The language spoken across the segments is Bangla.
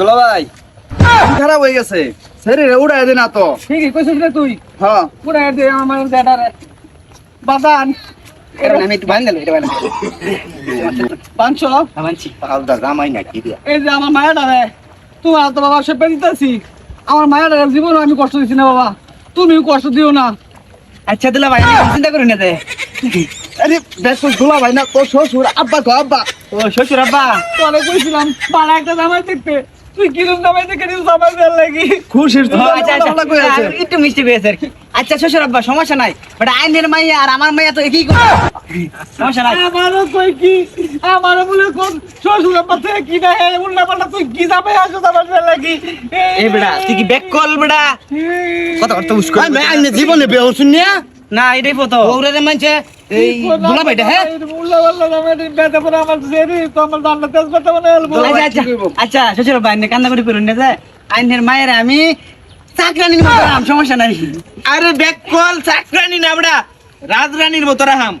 দুলা ভাই। খারাপ হয়ে গেছে? শরীরে উড়াই দে না তো। ঠিকই কইছিস রে তুই? হ্যাঁ। পুরা দে আমার ব্যাটারে। বাদান আমি একটু বাঙ্গালো এটা বাঙ্গালো পাঁচশো আমানছি আলাদা জামাই না কি দিয়া। এই যে আমার তোমার তো বাবা সে আমার জীবন আমি কষ্ট দিচ্ছি না বাবা। তুমিও কষ্ট দিও না। আচ্ছা দিলা ভাই চিন্তা করি না দে। আরে ব্যস্ত দুলা ভাই না তোর শ্বশুর আব্বা তো আব্বা। ও শ্বশুর আব্বা তোরে কইছিলাম পাড়া একটা জামাই দেখতে তুই কিরম দেখে লাগি। খুশির আচ্ছা আচ্ছা কই আছে। আহ, একটু মিষ্টি পেয়েছে আর কি। আচ্ছা শ্বশুর আব্বা সমস্যা নাই। বাট আইনের মাইয়া আর আমার মাইয়া তো একই করে সমস্যা নাই। আমারও কই কি? আমারও বলে কোন শ্বশুর আব্বা থেকে কি না হে উল্টা পাল্টা তুই কি আসো লাগি? এ বেড়া তুই কি ব্যাক কল বেড়া কথা আমি জীবনে বেহ শুনিয়া না এটাই ফটো ওরে মানছে এই দুলা ভাইটা হ্যাঁ? পরে আমার জেরি তো আমার দান্ডা তেজ করতে মানে বলব আচ্ছা আচ্ছা আচ্ছা শ্বশুর আব্বা আইনে কান্না করে করুন না যায় আইনের মায়ের আমি চাকরানির মতো রাম সমস্যা নাই। আরে ব্যাক কল চাকরানি না রাজরানীর মতো রাহাম।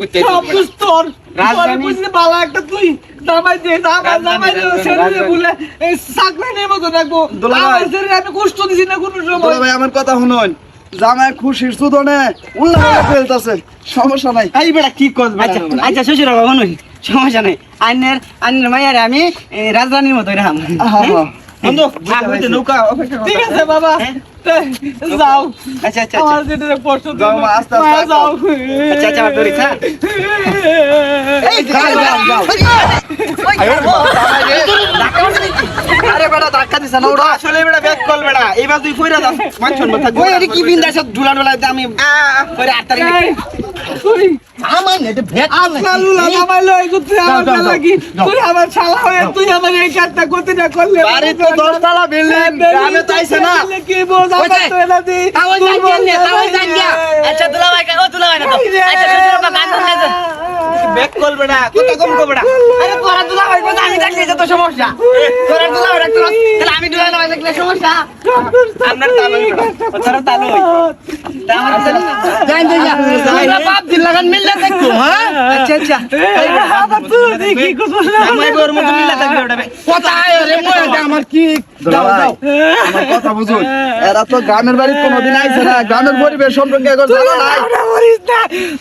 করতে সব তোর একটা তুই জামাই দে জামাই জামাই দে শরীরে বলে এই সাকরানের মতো রাখব আমার শরীরে আমি কষ্ট দিছি না কোনো দুলা সময় ভাই আমার কথা শুনুন। জামাই খুশির সুদনে উল্লাহ ফেলতেছে। সমস্যা নাই। এই বেড়া কি কর আচ্ছা আচ্ছা শ্বশুর বাবা শুনুন সমস্যা নাই। আইনের আইনের মায়ের আমি এ, রাজরানীর মতো রাম হ্যাঁ? হ্যাঁ বন্ধু নৌকা অপেক্ষা ঠিক আছে বাবা। হ্যাঁ? যাও। আচ্ছা আচ্ছা আমার আচ্ছা। যেটা কষ্ট যাও। আস্তে আস্তে যাও। আচ্ছা আচ্ছা হ্যাঁ। এই যাও না আসলে ব্যাক কল এইবার তুই কইরা যাস মানছন মাথা ওই এটি কি বিন্দা সব ঢুলা ঢুলা আমি তুই আমার এটা ভেট আপনার লুলা জামাই লই করতে আমার যাও, যাও, লাগি। তুই আমার শালা হয়ে তুই আমার এই কাজটা করতে না করলে বাড়ি তো দশতলা বিল্ডিং গ্রামে তো না। কি বোঝ আমার ওইটাই। তো এলা দি? তাও জান গিয়া তাও জান গিয়া। আচ্ছা দুলা ভাই ও দুলা ভাই না তো। আচ্ছা শ্বশুর বাবা গান শুনে ব্যাক কল বেড়া কথা কম আরে তোরা দুলা ভাই আমি দেখলে যত সমস্যা। তোরা দুলা ভাই আমি দেখলে সমস্যা? আপনার তালু তালু হ্যাঁ আচ্ছা আচ্ছা। আবার তুই দেখি কুসুম না আমার গোর মতো মিলা থাকবে ওটা বে। কথা রে আমার কি? যাও যাও। আমার কথা বুঝুন। এরা তো গ্রামের বাড়ি কোনোদিন আইছে না। গ্রামের পরিবেশ সম্পর্কে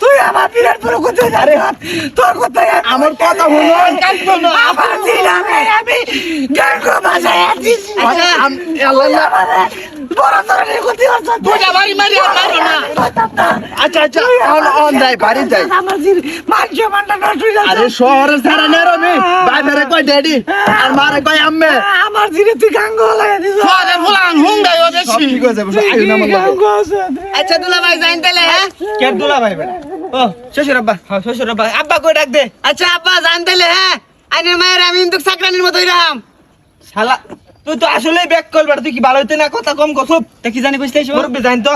তুই আমার বিরাট বড় কথা জানে তোর কথা আমার কথা দিন আমি আমি গাঙ্গ ভাষায় আছিস আচ্ছা, আম- আল্লাহ না। বড় ধরনের ক্ষতি হচ্ছে দুটা বাড়ি মারি আর মারো না। আচ্ছা আচ্ছা অন অন যাই বাড়ি যাই। আমার জির মাংস মানটা নষ্ট যাচ্ছে। আরে শহরের ছাড়া নেই রমি বাইরে কয় ড্যাডি? আর মারে কয় আম্মে? আমার জিরে তুই গাঙ্গ লাগাই দিস। শহরের ফুলান হুঙ্গাই ও বেশি। ঠিক আছে আইও না মন আচ্ছা দুলা ভাই যাইন তাহলে হ্যাঁ? কে দুলা ভাই ও শ্বশুর আব্বা। হ্যাঁ শ্বশুর আব্বা। আব্বা কই ডাক দে? আচ্ছা আব্বা যাইন তাহলে হ্যাঁ? আইনের মায়ের আমি মতোই রাম শালা তুই তো আসলে ব্যাক কল তুই কি ভালো হইতে না কথা কম কস? তা কি জানি বুঝতে মুরব্বি জান তো।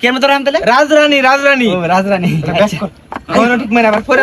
কেন মতো রাম তাহলে রাজরানী রাজরানী। ও রাজরানী। ব্যাক ঠিক মানে আবার পরে